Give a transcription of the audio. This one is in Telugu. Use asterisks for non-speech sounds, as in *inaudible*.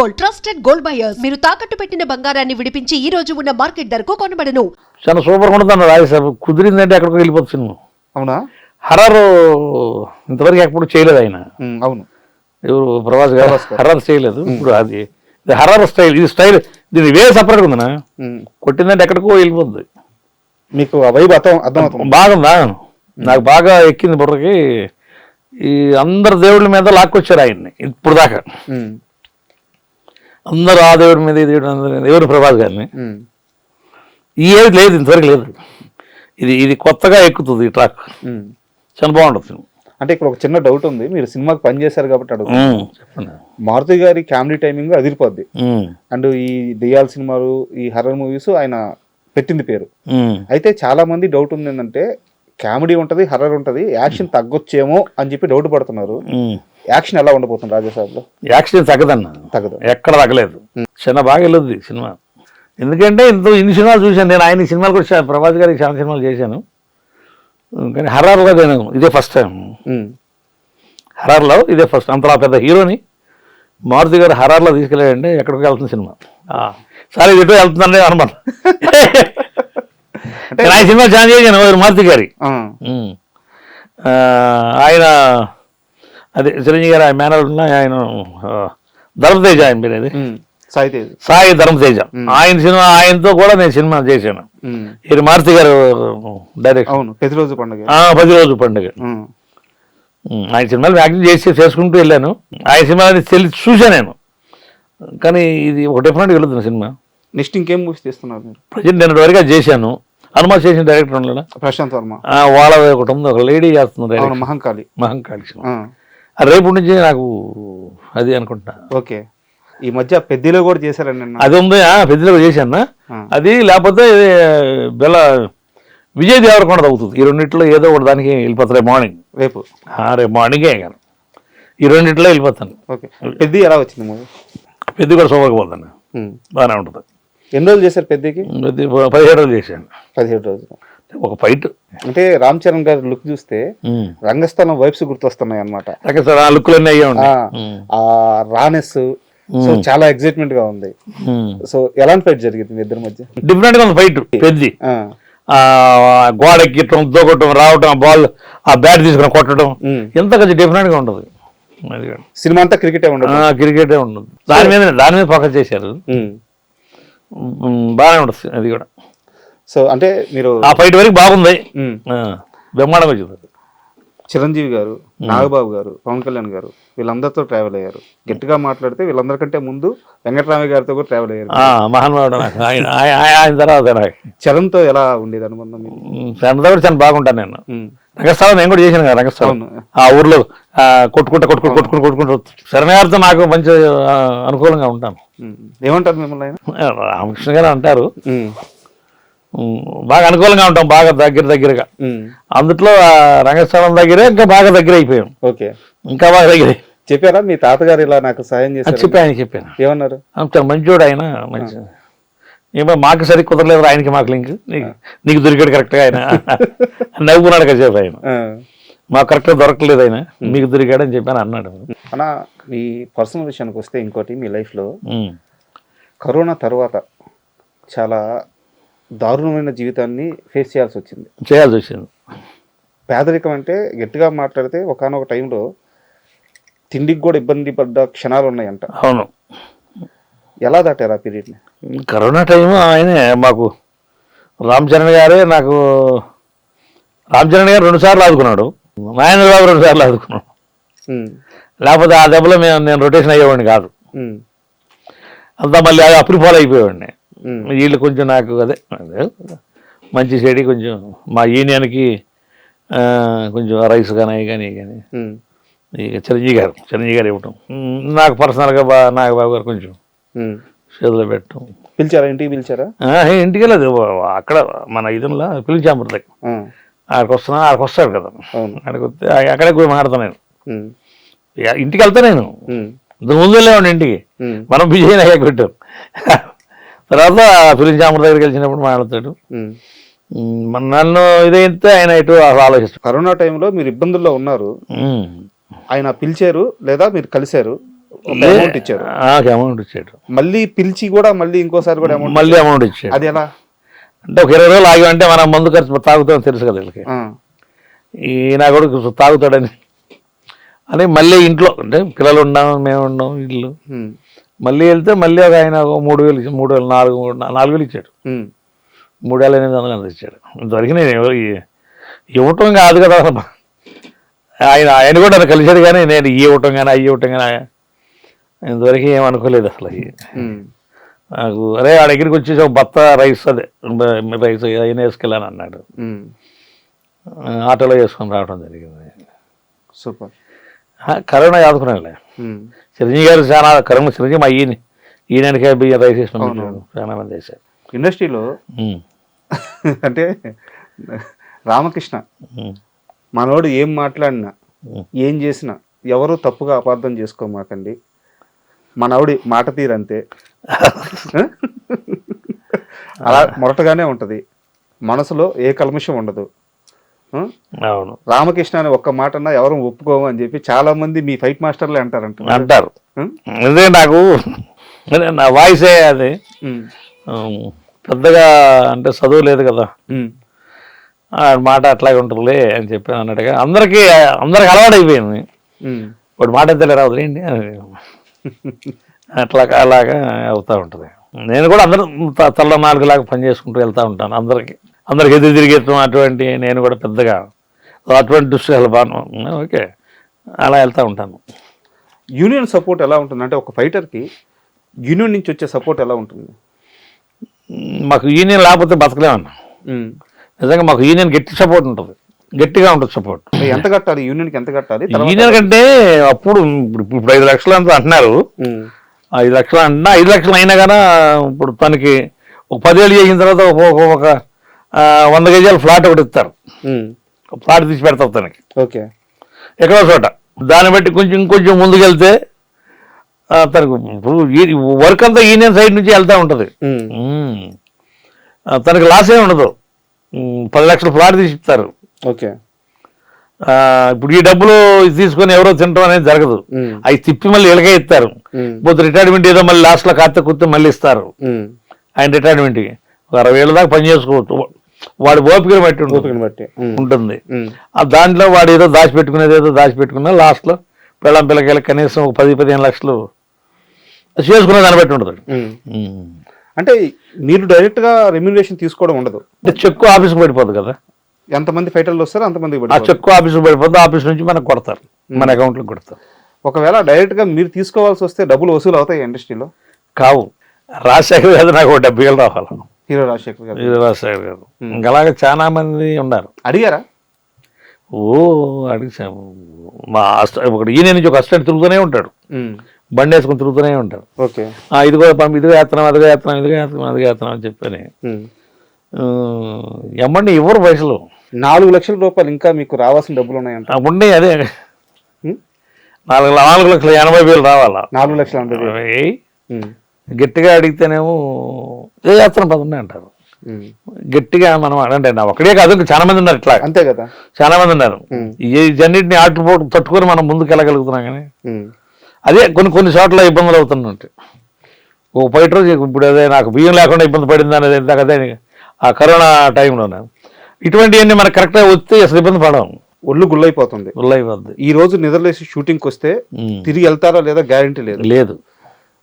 Gold trusted gold buyers. మీరు తాకట్టు పెట్టిన బంగారాన్ని విడిపించి ఈ రోజు ఉన్న మార్కెట్ ధరకు కొనబడను. చాలా సూపర్గా ఉంటుంది రాజేసాబు కుదిరిందంటే ఎక్కడికో వెళ్ళిపోతుంది సినిమా. అవునా? హర్రర్ ఇంతవరకు ఎప్పుడు చేయలేదు ఆయన. అవును. ఎవరు? ప్రభాస్ గారు. హర్రర్ చేయలేదు. ఇప్పుడు అది ఇది హర్రర్ స్టైల్ ఇది స్టైల్ దీని వే సపరేట్గా ఉందనా కొట్టిందంటే ఎక్కడికో వెళ్ళిపోద్ది. మీకు వైబ్ అర్థం అర్థమవుతుంది. బాగుందా నాకు బాగా ఎక్కింది బుర్రకి. ఈ అందరు దేవుళ్ళ మీద లాక్కొచ్చారు ఆయన్ని ఇప్పుడు దాకా అందరూ ఆ దేవుడి మీద దేవుడి ఎవరు? ప్రభాస్ గారిని. ఈ ఏది లేదు ఇంతవరకు లేదు. ఇది ఇది కొత్తగా ఎక్కుతుంది ఈ ట్రాక్. చాలా బాగుంటుంది సినిమా. అంటే ఇక్కడ ఒక చిన్న డౌట్ ఉంది. మీరు సినిమాకి పని చేశారు కాబట్టి అడుగు మారుతి గారి కామెడీ టైమింగ్ అదిరిపోద్ది. అండ్ ఈ దెయ్యాల సినిమాలు ఈ హర్రర్ మూవీస్ ఆయన పెట్టింది పేరు. అయితే చాలా మంది డౌట్ ఉంది ఏంటంటే కామెడీ ఉంటది హర్రర్ ఉంటది యాక్షన్ తగ్గొచ్చేమో అని చెప్పి డౌట్ పడుతున్నారు. యాక్షన్ ఎలా ఉండబోతుంది రాజాసాబ్లో యాక్సిడెంట్ తగ్గదన్న. తగ్గదు. ఎక్కడ తగ్గలేదు. చిన్న బాగా వెళ్ళొద్ది సినిమా. ఎందుకంటే ఇంత ఇన్ని సినిమాలు చూశాను నేను. ఆయన సినిమాలు కూడా ప్రభాస్ గారికి చాలా సినిమాలు చేశాను. కానీ హర్రర్లో నేను ఇదే ఫస్ట్ టైం. హర్రర్లో ఇదే ఫస్ట్. అంతలా పెద్ద హీరోని మారుతి గారు హర్రర్లో తీసుకెళ్ళాడంటే ఎక్కడికి వెళ్తుంది సినిమా. సరే ఇటు వెళ్తుందండి అనమాట నేను ఆయన సినిమా చాలా చేశాను మారుతి గారి. ఆయన అదే చిరంజీవి గారు ఆయన మేనర్ ఉన్న ఆయన ధర్మతేజ ఆయన పేరు అది. సాయి సాయి ధర్మతేజ. ఆయన సినిమా ఆయనతో కూడా నేను సినిమా చేశాను. ఇది మారుతి గారు డైరెక్ట్ అవును ప్రతిరోజు పండుగ. పది రోజు పండుగ. ఆయన సినిమాలు యాక్టింగ్ చేసి చేసుకుంటూ వెళ్ళాను. ఆయన సినిమాని తెలిసి చూశాను నేను. కానీ ఇది ఒక డిఫరెంట్ వెళుతున్న సినిమా. నెక్స్ట్ ఇంకేం మూవీస్ తీస్తున్నారు మీరు? ప్రజెంట్ నేను వరకు చేశాను. అనుమతి చేసిన డైరెక్టర్ ఉండలేనా? ప్రశాంత్ వర్మ. వాళ్ళ ఒకటి ఉంది ఒక lady direct Mahankali. Mahankali cinema. రేపు నుంచి నాకు అది అనుకుంటా ఓకే. ఈ మధ్య పెద్దలో కూడా చేశారండి అది ఉంది పెద్దలో చేశాను. ఆ. అది లేకపోతే బెల్ల విజయ్ దేవరకొండ అవుతుంది ఈ రెండిట్లో ఏదో ఒకటి దానికి వెళ్ళిపోతారు రేపు. మార్నింగ్ రేపు రేపు మార్నింగే కానీ ఈ రెండిట్లో వెళ్ళిపోతాను. ఓకే. పెద్ద ఎలా వచ్చింది మూవీ? పెద్ద కూడా సోమకపోతాను బాగానే ఉంటుంది. ఎన్ని రోజులు చేశారు పెద్దకి? పెద్ద పదిహేడు రోజులు చేశాను. పదిహేడు రోజులు. ఒక ఫైట్ అంటే రామ్ చరణ్ గారి లుక్ చూస్తే రంగస్థలం వైబ్స్ గుర్తొస్తున్నాయి అనమాట ఆ ఉంటాయి ఆ రానెస్ సో చాలా ఎక్సైట్మెంట్గా ఉంది. సో ఎలాంటి ఫైట్ జరిగింది మీ ఇద్దరి మధ్య? డిఫరెంట్గా ఫైట్ పెద్ది. గోడ ఎక్కటం దూకటం రావటం బాల్ ఆ బ్యాట్ తీసుకుని కొట్టడం. ఎంత కొంచెం డిఫరెంట్గా ఉంటుంది కూడా. సినిమా అంతా క్రికెటే ఉండదు. క్రికెటే ఉండదు. దాని మీద దాని మీద ఫోకస్ చేశారు. బాగానే ఉంటుంది అది కూడా. సో అంటే మీరు ఆ ఫైట్ వరకు బాగుంది. బ్రహ్మాండంగా వచ్చింది చిరంజీవి గారు నాగబాబు గారు పవన్ కళ్యాణ్ గారు వీళ్ళందరితో ట్రావెల్ అయ్యారు. గట్టిగా మాట్లాడితే వీళ్ళందరికంటే ముందు వెంకటరామయ్య గారితో కూడా ట్రావెల్ అయ్యారు. మహానుభావుడు నాకు. ఆయన తర్వాత చరణ్తో ఎలా ఉండేది అనుబంధం తన దగ్గర చాలా బాగుంటాను నేను. రంగస్థలం నేను కూడా చేశాను కదా రంగస్థలం. ఆ ఊర్లో కొట్టుకుంటా కొట్టుకుంటూ కొట్టుకుంటూ కొట్టుకుంటూ. శరణ్ గారితో నాకు మంచి అనుకూలంగా ఉంటాను. ఏమంటారు మిమ్మల్ని ఆయన? రామకృష్ణ గారు అంటారు. బాగా అనుకూలంగా ఉంటాం బాగా దగ్గర దగ్గరగా. అందుట్లో రంగస్థలం దగ్గరే ఇంకా బాగా దగ్గర అయిపోయాం. ఓకే. ఇంకా బాగా దగ్గర. చెప్పారా? మీ తాతగారు ఇలా నాకు సాయం చేశారు చెప్పి ఆయన చెప్పాను. ఏమన్నారు? అంత మంచోడు ఆయన మంచి ఏమో మాకు సరి కుదరలేదు ఆయనకి మాకు లింక్. నీకు దొరికాడు కరెక్ట్గా ఆయన. నవ్వుకున్నాడు కాసేపు ఆయన. ఆ, మాకు కరెక్ట్గా దొరకలేదు ఆయన. మీకు దొరికాడు అని చెప్పాను అన్నాడు. అన్న మీ పర్సనల్ విషయానికి వస్తే ఇంకోటి మీ లైఫ్లో. కరోనా తర్వాత చాలా దారుణమైన జీవితాన్ని ఫేస్ చేయాల్సి వచ్చింది. చేయాల్సి వచ్చింది. పేదరికం అంటే గట్టిగా మాట్లాడితే ఒకనొక టైంలో తిండికి కూడా ఇబ్బంది పడ్డ క్షణాలు ఉన్నాయంట. అవును. ఎలా దాటారు ఆ పీరియడ్ని? కరోనా టైం ఆయనే మాకు రామ్ చరణ్ గారే నాకు రామ్ చరణ్ గారు రెండు సార్లు ఆదుకున్నాడు. నాయన బాబు రెండు సార్లు ఆదుకున్నాడు. లేకపోతే ఆ దెబ్బలో మేము నేను రొటేషన్ అయ్యేవాడిని కాదు. అంతా మళ్ళీ అది అప్పుడు ఫాలో అయిపోయేవాడిని. వీళ్ళు కొంచెం నాకు అదే మంచి చెడి కొంచెం మా యూనియన్కి కొంచెం రైస్ కానీ అవి కానీ కానీ. ఇక చిరంజీవి గారు చిరంజీవి గారు ఇవ్వటం. నాకు పర్సనల్గా బా నాగబాబు గారు కొంచెం చేతిలో పెట్టడం పిలిచారా ఇంటికి పిలిచారా? ఇంటికి వెళ్ళదు అక్కడ మన ఇదిలో పిలిచాంబర్ దగ్గర ఆడికి వస్తున్నా ఆడికి వస్తాడు కదా. అవును. ఆడికి వస్తే అక్కడే పోయి మాట్లాడతాను నేను. ఇంటికి వెళ్తా నేను. ఇంతకు ముందు వెళ్ళేవాడిని ఇంటికి. మనం విజయ్ అయ్యాక పెట్టాం? తర్వాత పిలిచాంబర్ దగ్గరికి వెళ్ళినప్పుడు మాట్లాడతాడు. నన్ను ఇదైతే ఆయన ఇటు ఆలోచిస్తాడు కరోనా టైంలో మీరు ఇబ్బందుల్లో ఉన్నారు. ఆయన పిలిచారు లేదా మీరు కలిశారు? అమౌంట్ ఇచ్చారు. అమౌంట్ ఇచ్చాడు. మళ్ళీ పిలిచి కూడా మళ్ళీ ఇంకోసారి కూడా అమౌంట్ మళ్ళీ అమౌంట్ ఇచ్చాడు. అది ఎలా? అంటే ఒక ఇరవై రోజులు ఆగి అంటే మనం మందు ఖర్చు తాగుతామని తెలుసు కదా వీళ్ళకి. ఈ నా కొడుకు తాగుతాడని. అని మళ్ళీ ఇంట్లో అంటే పిల్లలు ఉన్నాం మేము ఉన్నాం ఇల్లు. మళ్ళీ వెళ్తే మళ్ళీ ఒక ఆయన ఒక మూడు వేలు ఇచ్చి- మూడు వేలు నాలుగు నాలుగు వేలు ఇచ్చాడు. మూడు వేల ఎనిమిది వందలు ఇచ్చాడు. ఇంతవరకు నేను ఇవ్వటం కాదు కదా. అసలు. ఆయన ఆయన కూడా నన్ను కలిశాడు కానీ నేను ఈ ఇవ్వటం కానీ అయ్యి ఇవ్వటం కానీ ఇంతవరకు ఏం అనుకోలేదు అసలు. నాకు అరే ఆ దగ్గరికి వచ్చేసి ఒక బత్త రైస్ అదే. రైస్ అయిన వేసుకెళ్ళాను అన్నాడు. ఆటోలో వేసుకొని రావడం జరిగింది. సూపర్. కరోనా ఆదుకున్నాడులే ఉమ్, చిరంజీవి గారు చాలా కరోనా చిరంజీవి మా ఈయన ఈయనకే బియ్యం రైస్ చాలా మంది వేశారు ఇండస్ట్రీలో అంటే రామకృష్ణ మనోడు ఏం మాట్లాడినా. ఏం చేసినా ఎవరు తప్పుగా అపార్థం చేసుకోమాకండి. మనవుడి మాట తీరంతే. *laughs* అలా మొరటగానే ఉంటది. మనసులో ఏ కల్మషం ఉండదు? అవును. రామకృష్ణ అని ఒక్క మాట అన్నా ఎవరు ఒప్పుకోము అని చెప్పి చాలా మంది మీ ఫైట్ మాస్టర్లే అంటారంట. అంటారు? ఎందుకంటే నాకు అదే నా వాయిసే అది. పెద్దగా అంటే చదువు లేదు కదా. మాట అట్లాగే ఉంటుందిలే అని చెప్పి అన్నట్టుగా అందరికీ అందరికి అలవాటు అయిపోయింది. ఒకటి మాట ఎంత రండి అట్లా అలాగా అవుతూ ఉంటుంది. నేను కూడా అందరూ తల్ల నాలుగులాగా పని చేసుకుంటూ వెళ్తూ ఉంటాను అందరికి. అందరికి ఎదురు తిరిగేస్తాం అటువంటి నేను కూడా పెద్దగా. అటువంటి దృష్టి బాగా ఓకే. అలా వెళ్తూ ఉంటాను. యూనియన్ సపోర్ట్ ఎలా ఉంటుంది? అంటే ఒక ఫైటర్కి యూనియన్ నుంచి వచ్చే సపోర్ట్ ఎలా ఉంటుంది? మాకు యూనియన్ లేకపోతే బతకలేమన్నా. నిజంగా మాకు యూనియన్ గట్టి సపోర్ట్ ఉంటుంది. గట్టిగా ఉంటుంది సపోర్ట్. ఎంత కట్టాలి? యూనియన్కి ఎంత కట్టాలి? యూనియన్ కంటే అప్పుడు ఇప్పుడు ఐదు లక్షలు అంత అంటున్నారు. ఐదు లక్షలు అంటున్నా ఐదు లక్షలు అయినా కానీ ఇప్పుడు తనకి ఒక పదేళ్ళు చేసిన తర్వాత ఒక వంద గజాల ఫ్లాట్ ఒకటి ఇస్తారు. ఫ్లాట్ తీసి పెడతారు తనకి ఓకే. ఎక్కడో చోట. దాన్ని బట్టి కొంచెం ఇంకొంచెం ముందుకెళ్తే తనకు వర్క్ అంతా యూనియన్ సైడ్ నుంచి వెళ్తూ ఉంటుంది. తనకి లాస్ ఏమి ఉండదు. పది లక్షల ఫ్లాట్ తీసి ఇస్తారు. ఓకే. ఇప్పుడు ఈ డబ్బులు తీసుకొని ఎవరో తినడం అనేది జరగదు. అవి తిప్పి మళ్ళీ ఇలాగే ఇస్తారు. పోతే రిటైర్మెంట్ ఏదో మళ్ళీ లాస్ట్లో కాస్త కుత్తే మళ్ళీ ఇస్తారు. ఆయన రిటైర్మెంట్కి ఒక అరవై ఏళ్ళ దాకా పని చేసుకోవచ్చు. వాడి ఓపికను బట్టి ఉంటుంది. ఓపికని బట్టి. ఉంటుంది. ఆ దాంట్లో వాడు ఏదో దాచిపెట్టుకునేది ఏదో దాచిపెట్టుకున్నా లాస్ట్లో పిల్లం పిల్లకాయలు కనీసం ఒక పది పదిహేను లక్షలు చేసుకునే దాన్ని బట్టి ఉంటుంది. అంటే మీరు డైరెక్ట్గా రెమ్యూనరేషన్ తీసుకోవడం ఉండదు. అంటే చెక్కు ఆఫీస్కి పడిపోద్ది కదా. ఎంతమంది ఫైటర్లు వస్తారో అంతమందికి ఆ. చెక్కు ఆఫీస్కి పడిపోద్ది ఆఫీస్ నుంచి మనకు కొడతారు. మన అకౌంట్లోకి కొడతారు. ఒకవేళ డైరెక్ట్గా మీరు తీసుకోవాల్సి వస్తే డబ్బులు వసూలు అవుతాయి ఇండస్ట్రీలో? కావు. రాజశేఖర్ గారు నాకు డెబ్బై వేలు రావాలి. హీరో రాజశేఖర్ గారు. ఇది రాజశేఖర్ గారు. ఇంకా అలాగే చాలా మంది ఉన్నారు. అడిగారా? ఓ అడిగాము మా ఒకటి ఈయన నుంచి ఒక అసిస్టెంట్ తిరుగుతూనే ఉంటాడు. బండి వేసుకుని తిరుగుతూనే ఉంటాడు. ఓకే. ఆ, ఇదిగో పంపి ఇదిగో వేస్తున్నాం అదిగో వేస్తున్నాం ఇదిగో వేస్తున్నాం అదిగో వేస్తున్నాం అని చెప్పని. ఎమ్మండి ఎవరు పైసలు? నాలుగు లక్షల రూపాయలు ఇంకా మీకు రావాల్సిన డబ్బులు ఉన్నాయంట. ఉండే అదే. నాలుగు నాలుగు లక్షల ఎనభై వేలు రావాలా? నాలుగు లక్షల ఎనభై గట్టిగా అడిగితేనేమో ఏ వేస్తున్నాం పదండి అంటారు. గట్టిగా మనం అంటే నా ఒకటే కాదు ఇంకా చాలా మంది ఉన్నారు ఇట్లా. అంతే కదా. చాలా మంది ఉన్నారు. జన్నిటిని ఆటుపోటు తట్టుకొని మనం ముందుకు వెళ్ళగలుగుతున్నాం కానీ అదే కొన్ని కొన్ని చోట్ల ఇబ్బందులు అవుతున్నట్టు ఓ బయట రోజు ఇప్పుడు అదే నాకు బియ్యం లేకుండా ఇబ్బంది పడింది అనేది ఇందాక అదే ఆ కరోనా టైంలోనే. ఇటువంటివన్నీ మనకు కరెక్ట్గా వస్తే అసలు ఇబ్బంది పడడం ఒళ్ళు గుల్లైపోతుంది. ఉల్లైపోద్ది ఈ రోజు నిద్రలేసి షూటింగ్కి వస్తే. తిరిగి వెళ్తారా లేదా? గ్యారంటీ లేదు. లేదు.